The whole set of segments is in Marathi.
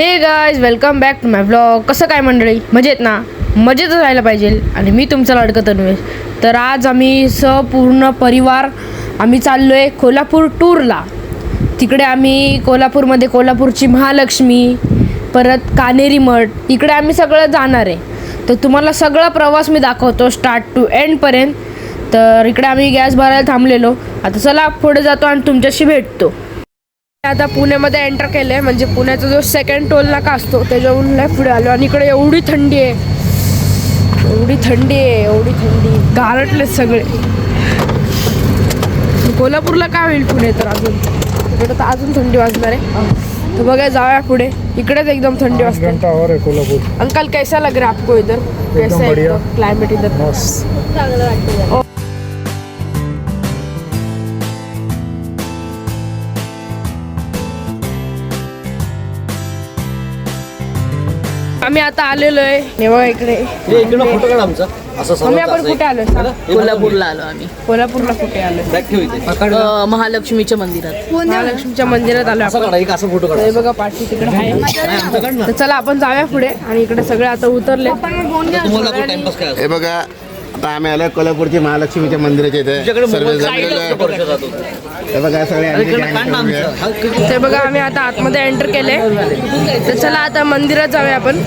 Hey guys welcome back to my blog कसं काय मंडळी? मजेत ना? मजेतच राहायला पाहिजे. आणि मी तुमचा लाडकं तन्वेश तर आज आम्ही सपूर्ण परिवार आम्ही चाललो आहे कोल्हापूर टूरला तिकडे आम्ही कोल्हापूरमध्ये कोल्हापूरची महालक्ष्मी परत कानेरी मठ इकडे आम्ही सगळं जाणार आहे. तर तुम्हाला सगळा प्रवास मी दाखवतो स्टार्ट टू एंडपर्यंत तर इकडे आम्ही गॅस भरायला थांबलेलो. आता चला पुढे जातो आणि तुमच्याशी भेटतो. आता पुण्यामध्ये एंटर केलंय म्हणजे पुण्याचा जो सेकंड टोल नाका असतो त्याच्याहून लय पुढे आलो. आणि इकडे एवढी थंडी आहे. एवढी थंडी आहे एवढी थंडी. गारटले सगळे. कोल्हापूरला काय होईल पुणे तर अजून? इकडे तर अजून थंडी वाजणार आहे. तर बघा जाऊया पुढे. इकडेच एकदम थंडी वाजते. है कोल्हापुर. अंकल कैसा लग रहा है आपको इधर कैसा है बढ़िया। क्लाइमेट इधर? आम्ही आता आलेलो आहे. बघा इकडे. हे इकडं फोटो काढ आमचा? असं आम्ही आपण कुठे आलोय सांग? कोल्हापूरला. आलो आम्ही. कोल्हापूरला कुठे अ, महालक्ष्मीच्या मंदिरात. महालक्ष्मीच्या मंदिरात असं आपण. काढा एक असं फोटो काढा. हे बघा पाठी तिकडे. आहे आमचं काढ ना तर चला आपण जाऊया पुढे आणि इकडे सगळे आता उतरले हे बघा आता आम्ही आलो कोल्हापूरची महालक्ष्मीच्या मंदिराच्या इथे. सर्व जमलेलो हे बघा सगळे आमची gang उभी आहे. हा, ते बघा आम्ही आता आतमध्ये एंटर केले तर चला आता मंदिरात जाऊया आपण.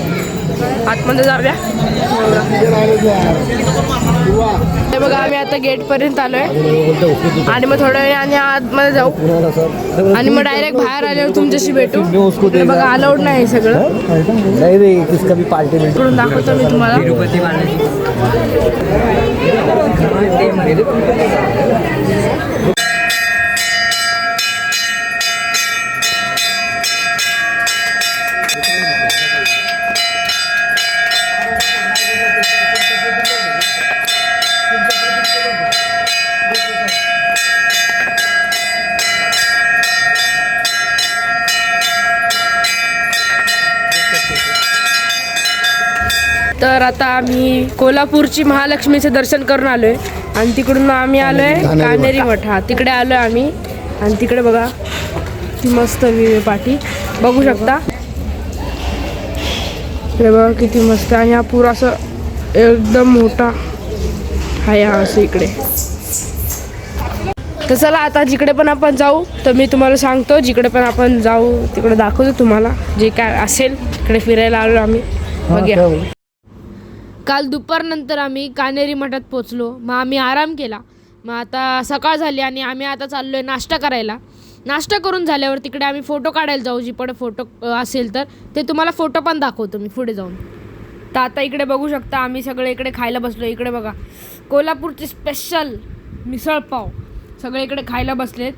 आतमध्ये जाऊया. हे बघा आम्ही आता गेट पर्यंत आलोय. आणि मग थोड्या वेळाने आतमध्ये जाऊ. आणि मग डायरेक्ट बाहेर आल्यावर तुमच्याशी भेटू. बघा अलाउड नाही हे सगळं. नाही रे किसका भी पार्टी में इकडून दाखवतो मी तुम्हाला. तर आता आम्ही कोल्हापूरची महालक्ष्मीचे दर्शन करून आलोय. आणि तिकडून आम्ही आलोय कानेरी मठ. हा तिकडे आलोय आम्ही. आणि तिकडे बघा ती मस्त आहे पाठी बघू शकता. हे बघा किती मस्त. आहे. आणि हा पूर असं एकदम मोठा. आहे हा असं इकडे. तर चला आता जिकडे पण आपण जाऊ तर मी तुम्हाला सांगतो जिकडे पण आपण जाऊ तिकडे दाखवतो तुम्हाला. जे काय असेल तिकडे फिरायला आलो आम्ही. बघूया. काल दुपारनंतर आम्ही कानेरी मठात पोचलो मग आम्ही आराम केला. मग आता सकाळ झाली आणि आम्ही आता चाललो आहे नाश्ता करायला. नाश्ता करून झाल्यावर तिकडे आम्ही फोटो काढायला जाऊ. जिकडे फोटो असेल तर. ते तुम्हाला फोटो पण दाखवतो मी पुढे जाऊन. तर आता इकडे बघू शकता आम्ही सगळे इकडे खायला बसलो इकडे बघा. कोल्हापूरची स्पेशल मिसळपाव सगळे इकडे खायला बसलेत.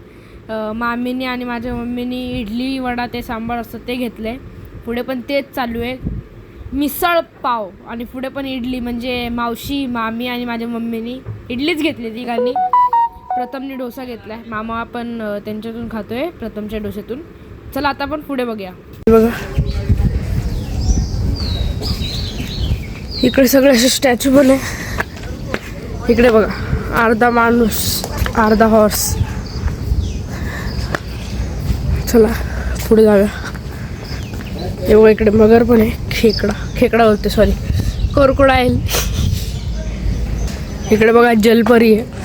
मामीनी आणि माझ्या मम्मीनी इडली वडा ते सांबार असतं ते घेतलं आहे पुढे पण तेच चालू आहे. मिसळ पाव आणि पुढे पण इडली म्हणजे मावशी मामी आणि माझ्या मम्मीनी इडलीच घेतली तिघांनी. प्रथमने डोसा घेतलाय. मामा आपण त्यांच्यातून त्यांच्यातून खातोय प्रथमच्या डोसेतून चला आता आपण पुढे बघूया. बघा. इकडे सगळे असे स्टॅच्यू पण इकडे बघा. अर्धा माणूस अर्धा हॉर्स चला पुढे जाऊया. एवढं इकडे मगर पण आहे. खेकडा. खेकडा बोलते सॉरी कोरकोडाईल इकडे बघा जलपरी आहे.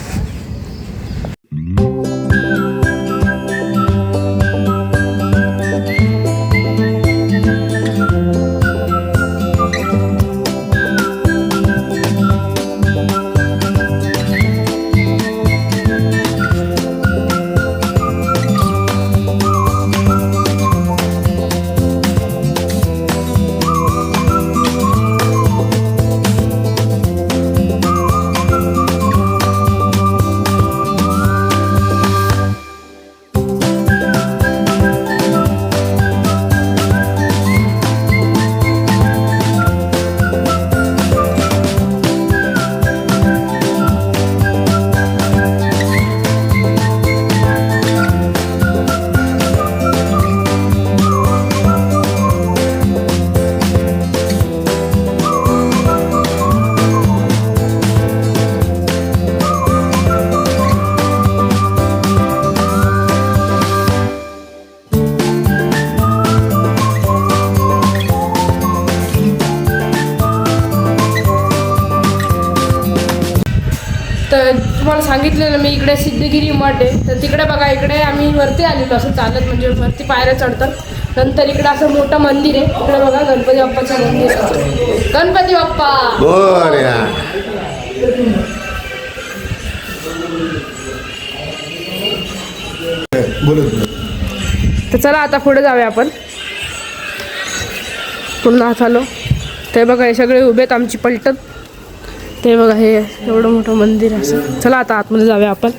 तुम्हाला सांगितलेलं मी इकडे सिद्धगिरी मठ आहे तर तिकडे बघा इकडे आम्ही वरती आलेलो असं चालत म्हणजे वरती पायऱ्या चढतात. नंतर इकडे असं मोठं मंदिर आहे. इकडे बघा गणपती बाप्पाचं मंदिर आहे. गणपती बाप्पा! तर चला आता पुढे जाऊया आपण. पुन्हा चालो. ते बघा हे सगळे उभे आहेत आमची पलटत ते बघा हे एवढं मोठं मंदिर असं चला आता आतमध्ये जाऊया आपण.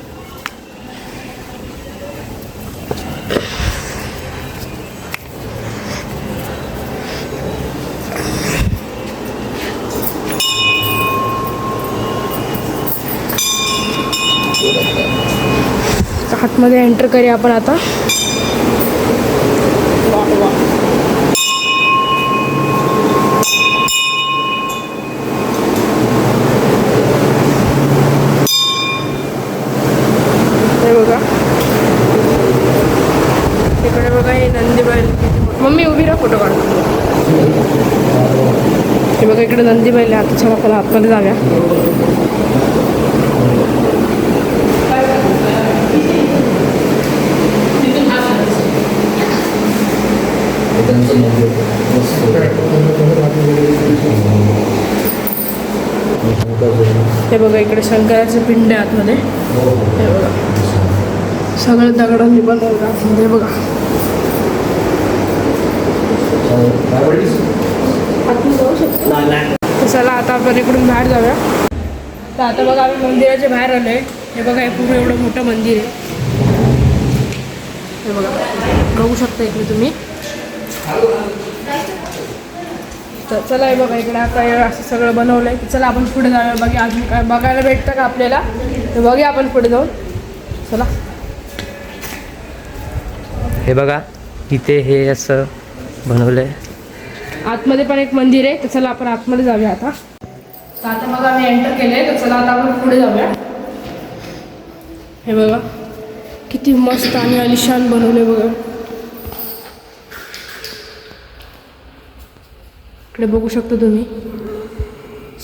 आतमध्ये एंटर करूया आपण आता हे बघा इकडे बघा हे नंदी बैल मम्मी उभी राहा फोटो काढ हे बघा इकडे नंदी बैल आहे आता आपल्याला आतमध्ये जाऊया. हे बघा इकडे शंकराचे पिंड आहे आतमध्ये. हे बघा. सगळं दगडांनी बनवलं. आतमध्ये बघा. तर चला आता आपण इकडून बाहेर जाऊया. तर आता बघा आम्ही मंदिराच्या बाहेर आलो आहे हे बघा हे पूर्ण एवढं मोठं मंदिर आहे. हे बघा बघू शकता इकडे तुम्ही. तर चला हे बघा इकडे आता हे असं सगळं बनवलं आहे चला आपण पुढे जाऊया. बघा अजून काय बघायला भेटतं का आपल्याला? तर बघूया आपण पुढे जाऊन. चला. हे बघा इथे हे असं बनवलंय. आतमध्ये पण एक मंदिर आहे तर चला आपण आतमध्ये जाऊया आता. तर आता बघा मी एंटर केलंय तर चला आता आपण पुढे जाऊया. हे बघा किती मस्त आणि अलिशान बनवले बघा. इकडे बघू शकता तुम्ही.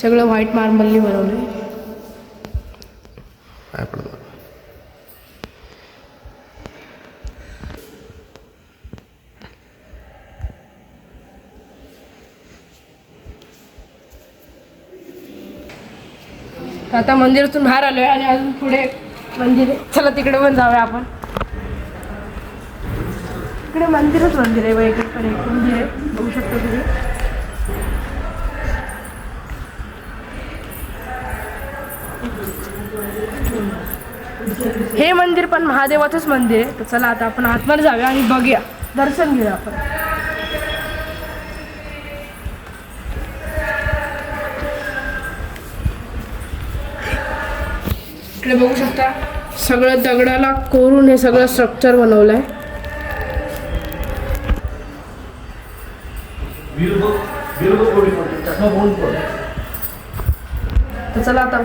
सगळं व्हाईट मार्बलनी बनवलं तर आता मंदिरातून बाहेर आलोय आणि अजून पुढे मंदिर आहे. चला तिकडे पण जाऊया आपण. इकडे मंदिरच मंदिर आहे बघा इकडे पण एक मंदिर आहे. बघू शकतो तुम्ही. हे मंदिर पण महादेवाचंच मंदिर आहे. तर चला आता आपण आतमध्ये जाऊया आणि बघूया. दर्शन घेऊया आपण. इकडे बघू शकता सगळं दगडाला कोरून हे सगळं स्ट्रक्चर बनवलं आहे तर चला आता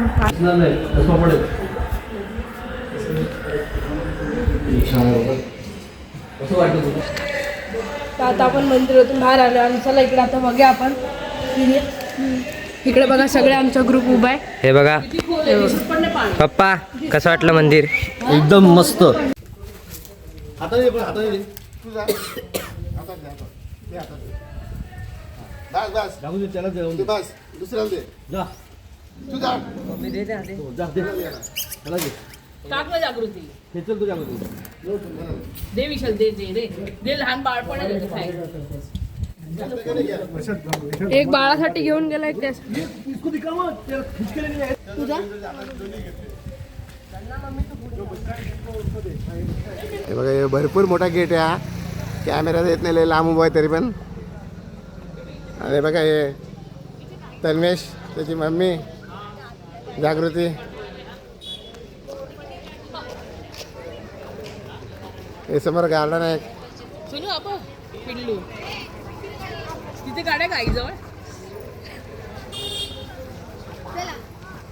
आता आपण मंदिरातून बाहेर आलो आणि चला इकडे आता बघूया आपण. इकडे बघा सगळे आमचा ग्रुप उभा आहे. हे बघा. पप्पा कसं वाटलं मंदिर? एकदम मस्त. हातात ये पण हातात ये तू जा. हातात दे हातात दे. हातात दे. बस बस. लागू दे त्याला देऊन ते बस दुसऱ्याला दे. जा. तू जा. जा दे. मला दे. टाक ना जागृती. दे. विशाल दे दे लहान बाळपण. एक बाळासाठी घेऊन गेलाय त्यास हे बघा हे भरपूर मोठा गेट आहे कॅमेरा येत नाही लांब उभा आहे तरी पण. अरे बघा हे. तन्मेश त्याची मम्मी. जागृती. हे समोर गार्डन आहे तिथे गाड्या का जवळ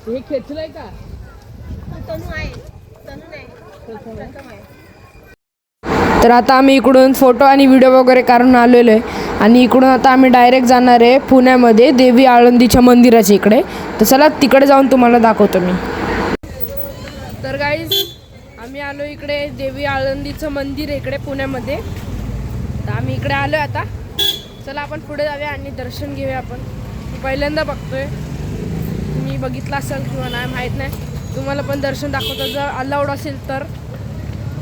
हे खेचलंय का? तर आता आम्ही इकडून फोटो आणि व्हिडिओ वगैरे काढून आलेलो आहे. आणि इकडून आता आम्ही डायरेक्ट जाणार आहे पुण्यामध्ये देवी आळंदीच्या मंदिराच्या इकडे. तर चला तिकडे जाऊन तुम्हाला दाखवतो मी. गाईज आम्ही आलो इकडे देवी आळंदीचं मंदिर आहे इकडे पुण्यामध्ये. तर आम्ही इकडे आलो आता. चला आपण पुढे जाऊया आणि दर्शन घेऊया आपण. पहिल्यांदा बघतोय. तुम्ही बघितलं असेल किंवा नाही माहीत नाही. तुम्हाला पण दर्शन दाखवतो. जर अलाउड असेल तर.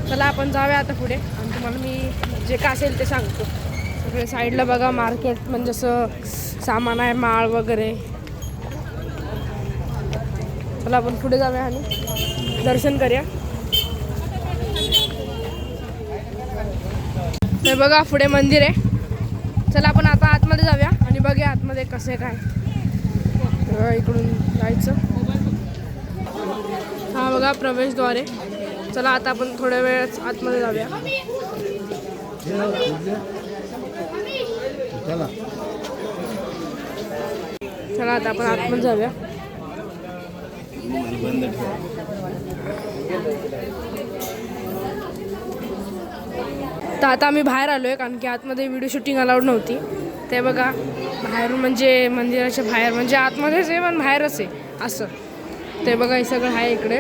चला आपण जाऊया आता पुढे. आणि तुम्हाला मी जे काय असेल ते सांगतो. सगळे साईडला बघा मार्केट म्हणजे असं सामान आहे माळ वगैरे. चला आपण पुढे जाऊया आणि दर्शन करूया. तर बघा पुढे मंदिर आहे. चला आपण आता आतमध्ये जाऊया आणि बघूया आतमध्ये कसं आहे काय इकडून जायचं. हा बघा प्रवेशद्वारे. चला आता आपण थोड्या वेळच आतमध्ये जाऊया. चला आता आपण आतमध्ये जाऊया. तर आता आम्ही बाहेर आलो आहे कारण की आतमध्ये व्हिडिओ शूटिंग अलाउड नव्हती. ते बघा बाहेरून म्हणजे मंदिराच्या बाहेर म्हणजे आतमध्येच आहे पण बाहेरच आहे असं. ते बघा हे सगळं आहे इकडे.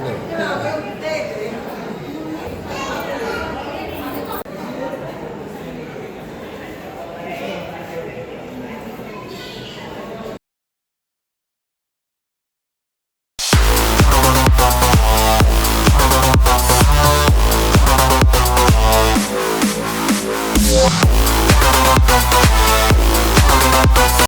हो.